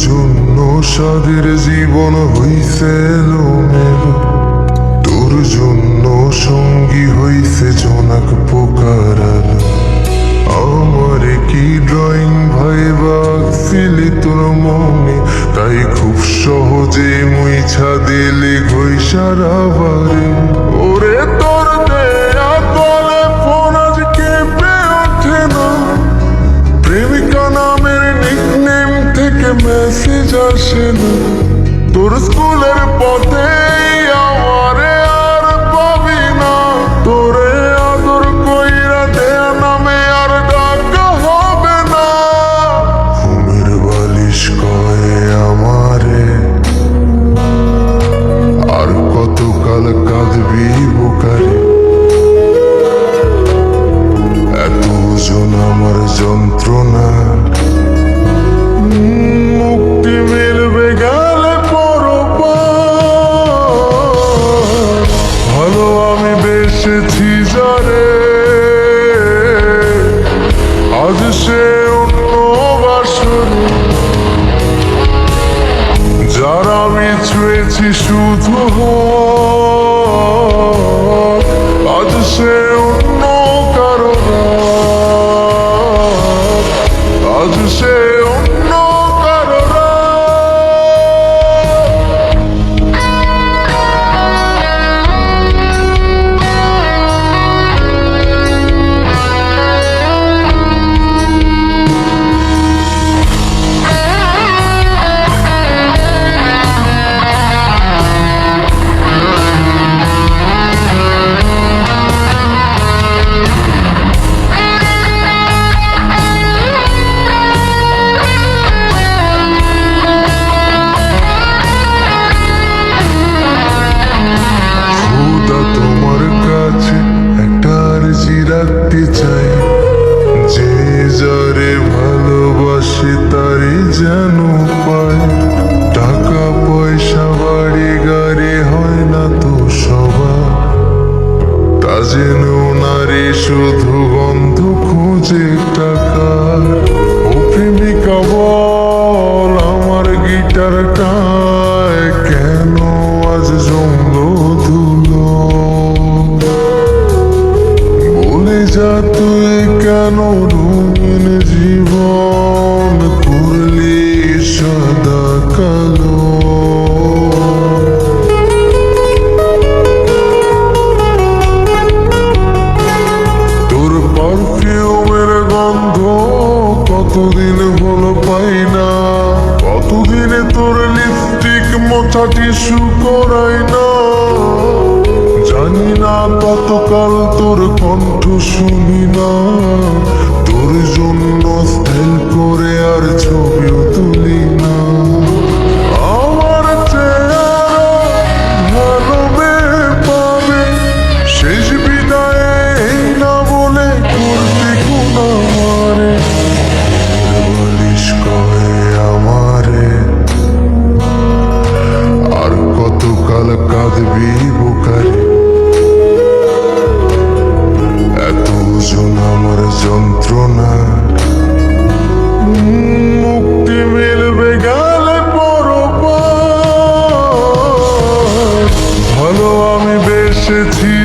জন্য সাদের জীবন হইছে এলোমেলো তোর জন্য সঙ্গী হইছে জনক পোকার আমার কি ড্রয়িং ভাই বাকছিলি তোর মনে? তাই খুব সহজে মুইছা দিলি ঘইসারা বারে তোর স্কুলের পথে আমারে আর পাবি না। তোরে আদর কইরা দেয়া নামে আর ডাকা হবে না। ঘুমের বালিশ কয়ে আমারে। আর কতকাল কাঁদবি বুকারে। এত ওজন আমার যন্ত্রণা। মুক্তি মিলবে আমি বেসেছি আজ সে অন্য বাসরে যার আমি ছুঁয়েছি শুধু আজ সে শুধু মোছা টিস্যু করাই না জানি না কতকাল তোর কণ্ঠ শুনি না। তোর জন্য স্টাইল করে আর ছবিও তুলি বেসেছি